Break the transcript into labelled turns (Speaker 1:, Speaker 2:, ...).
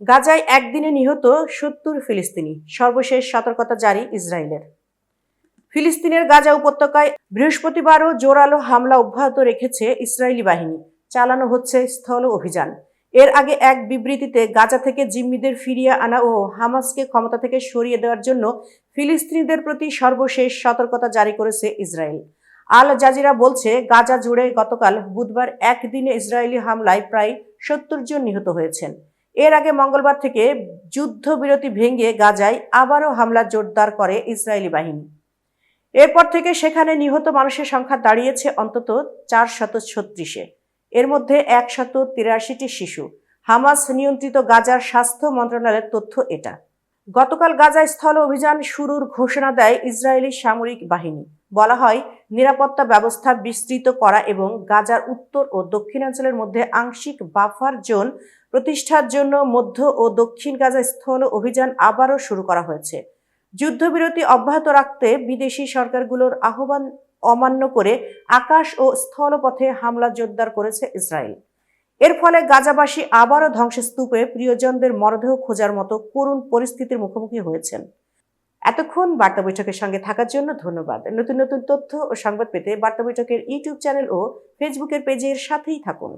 Speaker 1: গাজায় একদিনে নিহত সত্তর ফিলিস্তিনি। সর্বশেষ সতর্কতা জারি ইসরায়েলের। ফিলিস্তিনের গাজা উপত্যকায় বৃহস্পতিবারও জোরালো হামলা অব্যাহত রেখেছে ইসরায়েলি বাহিনী। চালানো হচ্ছে স্থল অভিযান। এর আগে এক বিবৃতিতে গাজা থেকে জিম্মিদের ফিরিয়ে আনা ও হামাসকে ক্ষমতা থেকে সরিয়ে দেওয়ার জন্য ফিলিস্তিনিদের প্রতি সর্বশেষ সতর্কতা জারি করেছে ইসরায়েল। আল জাজিরা বলছে, গাজা জুড়ে গতকাল বুধবার একদিনে ইসরায়েলি হামলায় প্রায় সত্তর জন নিহত হয়েছেন। এর আগে মঙ্গলবার থেকে যুদ্ধবিরতি ভেঙে গাজায় আবারও হামলা জোরদার করে ইসরায়েলি বাহিনী। এরপর থেকে সেখানে নিহত মানুষের সংখ্যা দাঁড়িয়েছে অন্তত চার শত ছত্রিশে। এর মধ্যে একশত তিরাশিটি শিশু। হামাস নিয়ন্ত্রিত গাজার স্বাস্থ্য মন্ত্রণালয়ের তথ্য এটা। গতকাল গাজা স্থল অভিযান শুরুর ঘোষণা দেয় ইসরায়েলি সামরিক বাহিনী। বলা হয়, নিরাপত্তা ব্যবস্থা বিস্তৃত করা এবং গাজার উত্তর ও দক্ষিণাঞ্চলের মধ্যে আংশিক বাফার জোন প্রতিষ্ঠার জন্য মধ্য ও দক্ষিণ গাজা স্থল অভিযান আবারও শুরু করা হয়েছে। যুদ্ধবিরতি অব্যাহত রাখতে বিদেশি সরকারগুলোর আহ্বান অমান্য করে আকাশ ও স্থলপথে হামলা জোরদার করেছে ইসরায়েল। এর ফলে গাজাবাসী আবারও ধ্বংসস্তূপে প্রিয়জনদের মরদেহ খোঁজার মতো করুণ পরিস্থিতির মুখোমুখি হয়েছেন। এতক্ষণ বার্তা বৈঠকের সঙ্গে থাকার জন্য ধন্যবাদ। নতুন নতুন তথ্য ও সংবাদ পেতে বার্তা বৈঠকের ইউটিউব চ্যানেল ও ফেসবুকের পেজের সাথেই থাকুন।